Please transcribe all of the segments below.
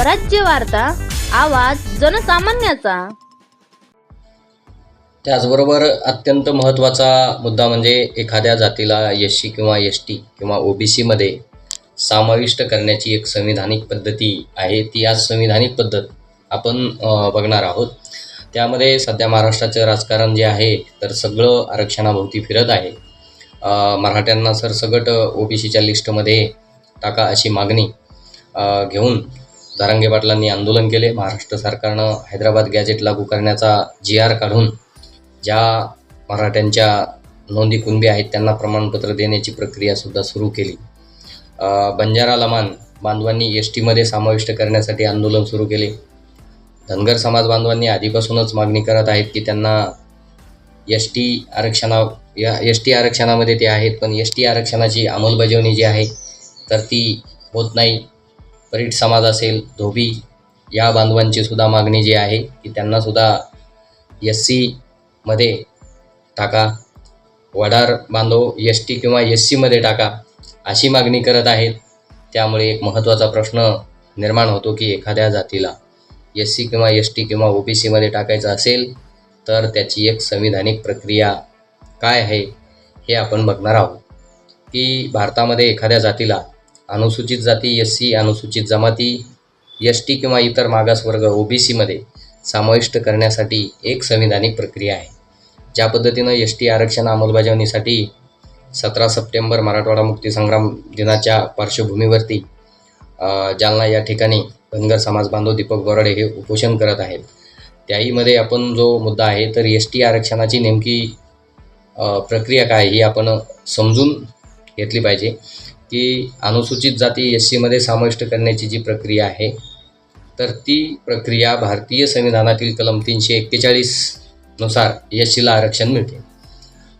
स्वराज्य वार्ता आवाज जनसामान्याचा. त्याचबरोबर अत्यंत महत्त्वाचा मुद्दा म्हणजे एखाद्या जातीला एस सी किंवा एस टी किंवा ओ बी सीमध्ये समाविष्ट करण्याची एक संविधानिक पद्धती आहे. ती आज संविधानिक पद्धत आपण बघणार आहोत. त्यामध्ये सध्या महाराष्ट्राचं राजकारण जे आहे तर सगळं आरक्षणाभोवती फिरत आहे. मराठ्यांना सरसगट ओ बी सीच्या लिस्टमध्ये टाका अशी मागणी घेऊन धारंगे पाटलांनी आंदोलन केले. महाराष्ट्र सरकारनं हैदराबाद गॅजेट लागू करण्याचा जी आर काढून ज्या मराठ्यांच्या नोंदी कुणबी आहेत त्यांना प्रमाणपत्र देण्याची प्रक्रियासुद्धा सुरू केली. बंजारा लमान बांधवांनी एस टीमध्ये समाविष्ट करण्यासाठी आंदोलन सुरू केले. धनगर समाज बांधवांनी आधीपासूनच मागणी करत आहेत की त्यांना एस टी आरक्षणा या एस टी आरक्षणामध्ये ते आहेत पण एस टी आरक्षणाची अंमलबजावणी जी आहे तर ती होत नाही. परीट समाज असेल धोबी या बांधवांची सुद्धा मागणी जी आहे की त्यांनासुद्धा एस सीमध्ये टाका. वडार बांधव एस टी किंवा एस सीमध्ये टाका अशी मागणी करत आहेत. त्यामुळे एक महत्त्वाचा प्रश्न निर्माण होतो की एखाद्या जातीला एस सी किंवा एस टी किंवा ओ बी सीमध्ये टाकायचं असेल तर त्याची एक संविधानिक प्रक्रिया काय आहे हे आपण बघणार आहोत. की भारतामध्ये एखाद्या जातीला अनुसूचित जाती एस सी अनुसूचित जमाती एस टी किंवा इतर मागासवर्ग ओ बी सीमध्ये समाविष्ट करण्यासाठी एक संविधानिक प्रक्रिया आहे. ज्या पद्धतीनं एस टी आरक्षण अंमलबजावणीसाठी सतरा सप्टेंबर मराठवाडा मुक्तीसंग्राम दिनाच्या पार्श्वभूमीवरती जालना या ठिकाणी धनगर समाज बांधव दीपक बोराडे हे उपोषण करत आहेत. त्याहीमध्ये आपण जो मुद्दा आहे तर एस टी आरक्षणाची नेमकी प्रक्रिया काय ही आपण समजून घेतली पाहिजे. की अनुसूचित जाती एस सीमध्ये समाविष्ट करण्याची जी प्रक्रिया आहे तर ती प्रक्रिया भारतीय संविधानातील कलम तीनशे एक्केचाळीसनुसार एस सीला आरक्षण मिळते.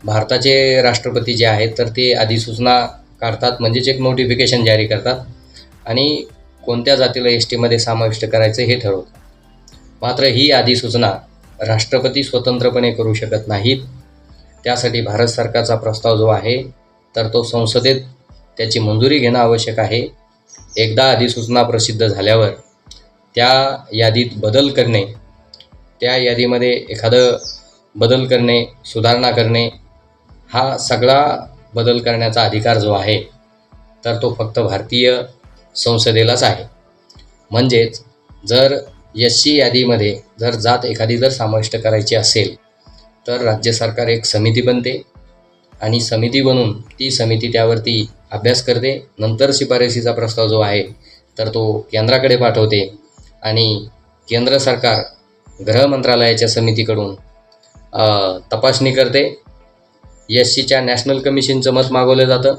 भारताचे राष्ट्रपती जे आहेत तर ते अधिसूचना काढतात म्हणजेच एक नोटिफिकेशन जारी करतात आणि कोणत्या जातीला एस टीमध्ये समाविष्ट करायचं हे ठरवतात. मात्र ही अधिसूचना राष्ट्रपती स्वतंत्रपणे करू शकत नाहीत. त्यासाठी भारत सरकारचा प्रस्ताव जो आहे तर तो संसदेत त्याची मंजुरी घेणं आवश्यक आहे. एकदा अधिसूचना प्रसिद्ध झाल्यावर त्या यादीत बदल करणे त्या यादीमध्ये एखादं बदल करणे सुधारणा करणे हा सगळा बदल करण्याचा अधिकार जो आहे तर तो फक्त भारतीय संसदेलाच आहे. म्हणजेच जर एस सी यादीमध्ये जर जात एखादी जर समाविष्ट करायची असेल तर राज्य सरकार एक समिती बनते. आणि समिती बनून ती समिती त्यावरती अभ्यास करते. नंतर शिफारसीचा प्रस्ताव जो आहे तर तो केंद्राकडे पाठवते. आणि केंद्र सरकार गृह मंत्रालयाच्या समितीकडून तपासणी करते. एस सीच्या नॅशनल कमिशनचं मत मागवलं जातं.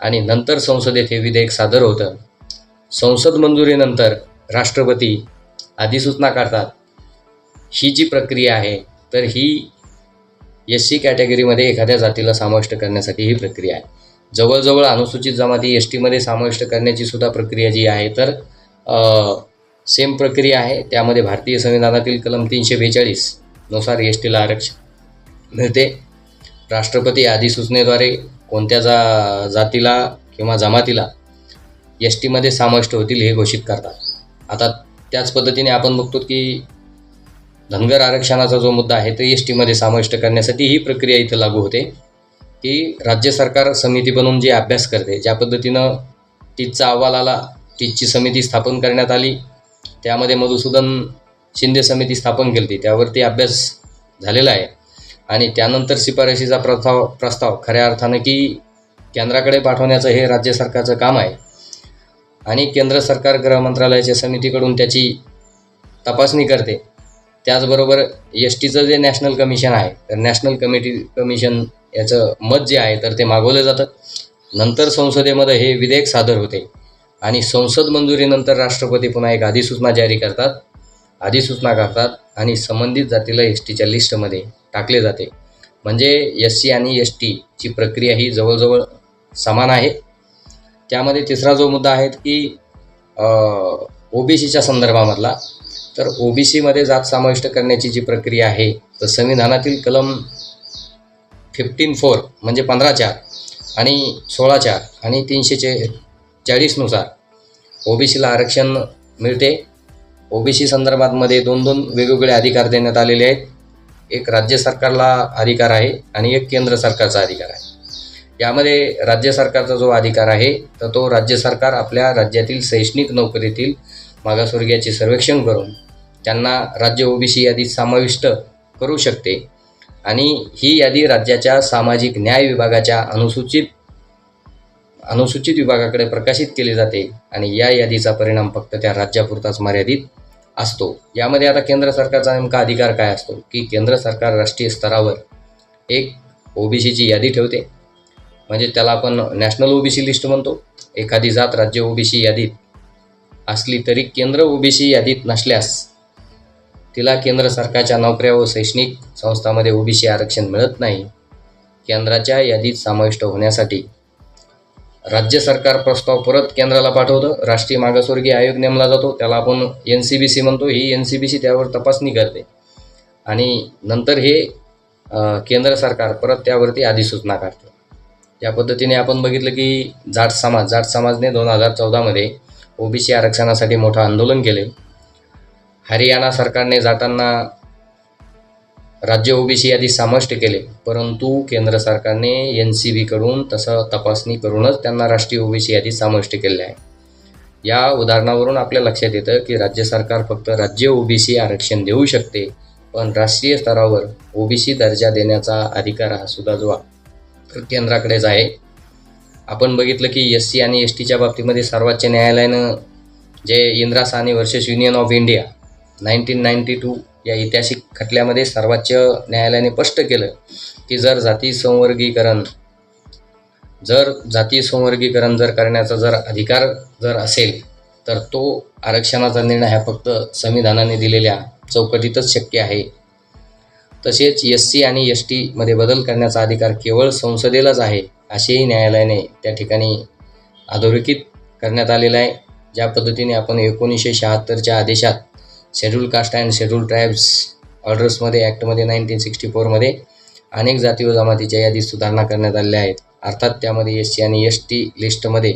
आणि नंतर संसदेत हे विधेयक सादर होतं. संसद मंजुरीनंतर राष्ट्रपती अधिसूचना काढतात ही जी प्रक्रिया आहे तर ही एस सी कॅटेगरीमध्ये एखाद्या जातीला समाविष्ट करण्यासाठी ही प्रक्रिया आहे. जवळजवळ अनुसूचित जमाती एस टीमध्ये समाविष्ट करण्याची सुद्धा प्रक्रिया जी आहे तर सेम प्रक्रिया आहे. त्यामध्ये भारतीय संविधानातील कलम तीनशे बेचाळीसनुसार एस टीला आरक्षण मिळते. राष्ट्रपती अधिसूचनेद्वारे कोणत्या जा जातीला किंवा जमातीला एस टीमध्ये समाविष्ट होतील हे घोषित करतात. आता त्याच पद्धतीने आपण बघतो की धनगर आरक्षणाचा जो मुद्दा आहे तो एस टीमध्ये समाविष्ट करण्यासाठी ही प्रक्रिया इथं लागू होते की राज्य सरकार समिती बनवून जे अभ्यास करते ज्या पद्धतीनं टीचचा अहवाल आला टीचची समिती स्थापन करण्यात आली त्यामध्ये मधुसूदन शिंदे समिती स्थापन केली होती त्यावरती अभ्यास झालेला आहे. आणि त्यानंतर शिफारशीचा प्रस्ताव प्रस्ताव खऱ्या अर्थानं की केंद्राकडे पाठवण्याचं हे राज्य सरकारचं काम आहे. आणि केंद्र सरकार गृह मंत्रालयाच्या समितीकडून त्याची तपासणी करते. त्याचबरोबर एस टीचं जे नॅशनल कमिशन आहे तर नॅशनल कमिटी कमिशन याचं मत जे आहे तर ते मागवलं जातं. नंतर संसदेमध्ये हे विधेयक सादर होते. आणि संसद मंजुरीनंतर राष्ट्रपती पुन्हा एक अधिसूचना जारी करतात. अधिसूचना करतात आणि संबंधित जातीला एस टीच्या लिस्टमध्ये टाकले जाते. म्हणजे एस सी आणि एस टीची प्रक्रिया ही जवळजवळ समान आहे. त्यामध्ये तिसरा जो मुद्दा आहे की ओ बी सीच्या संदर्भामधला तर ओ बी सीमध्ये जात समाविष्ट करण्याची जी प्रक्रिया आहे तर संविधानातील कलम फिफ्टीन फोर म्हणजे पंधरा चार आणि सोळा चार आणि तीनशे चे चाळीसनुसार ओ बी सीला आरक्षण मिळते. ओबीसी संदर्भामध्ये दोन दोन वेगवेगळे अधिकार देण्यात आलेले आहेत. एक राज्य सरकारला अधिकार आहे आणि एक केंद्र सरकारचा अधिकार आहे. यामध्ये राज्य सरकारचा जो अधिकार आहे तर तो राज्य सरकार आपल्या राज्यातील शैक्षणिक नोकरीतील मागासवर्गीयाचे सर्वेक्षण करून त्यांना राज्य ओबीसी यादीत समाविष्ट करू शकते. आणि ही यादी राज्याच्या सामाजिक न्याय विभागाच्या अनुसूचित अनुसूचित विभागाकडे प्रकाशित केली जाते आणि या यादीचा परिणाम फक्त त्या राज्यापुरताच मर्यादित असतो. यामध्ये आता केंद्र सरकारचा नेमका अधिकार काय असतो? की केंद्र सरकार राष्ट्रीय स्तरावर एक ओबीसीची यादी ठेवते. म्हणजे त्याला आपण नॅशनल ओबीसी लिस्ट म्हणतो. एखादी जात राज्य ओबीसी यादीत असली तरी केंद्र ओबीसी यादीत नसल्यास तिला केंद्र सरकारच्या नोकऱ्या व शैक्षणिक संस्थांमध्ये ओबीसी आरक्षण मिळत नाही. केंद्राच्या यादीत समाविष्ट होण्यासाठी राज्य सरकार प्रस्ताव परत केंद्राला पाठवतं. राष्ट्रीय मागासवर्गीय आयोग नेमला जातो. त्याला आपण एन सी बी सी म्हणतो. ही एन सी बी सी त्यावर तपासणी करते. आणि नंतर हे केंद्र सरकार परत त्यावरती अधिसूचना काढतं. या पद्धतीने आपण बघितलं की जाट समाज जाट समाजने दोन हजार चौदामध्ये ओबीसी आरक्षणासाठी मोठं आंदोलन केले. हरियाणा सरकारने जाताना राज्य ओबीसी यादी समाविष्ट केले परंतु केंद्र सरकारने एन सी बीकडून तसं तपासणी करूनच त्यांना राष्ट्रीय ओबीसी यादी समाविष्ट केले आहे. या उदाहरणावरून आपल्या लक्षात येतं की राज्य सरकार फक्त राज्य ओबीसी आरक्षण देऊ शकते पण राष्ट्रीय स्तरावर ओबीसी दर्जा देण्याचा अधिकार हा सुद्धा जो तर केंद्राकडेच आहे. आपण बघितलं की एस सी आणि एस टीच्या बाबतीमध्ये सर्वोच्च न्यायालयानं जे Indra Sawhney versus union of India nineteen ninety two या ऐतिहासिक खटल्यामध्ये सर्वोच्च न्यायालयाने स्पष्ट केलं की जर जाती संवर्गीकरण जर जाती संवर्गीकरण जर करण्याचा जर अधिकार जर असेल तर तो आरक्षणाचा निर्णय हा फक्त संविधानाने दिलेल्या चौकटीतच शक्य आहे. तसेच एस सी आणि एस टीमध्ये बदल करण्याचा अधिकार केवळ संसदेलाच आहे असेही न्यायालयाने त्या ठिकाणी अधोरेखित करण्यात आलेलं आहे. ज्या पद्धतीने आपण एकोणीसशे शहात्तरच्या आदेशात schedule caste and schedule tribes ऑर्डर्समध्ये ॲक्टमध्ये नाईन्टीन सिक्स्टी फोरमध्ये अनेक जाती व जमातीच्या यादीत सुधारणा करण्यात आलेल्या आहेत. अर्थात त्यामध्ये एस सी आणि एस टी लिस्टमध्ये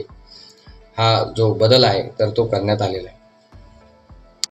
हा जो बदल आहे तर तो करण्यात आलेला आहे.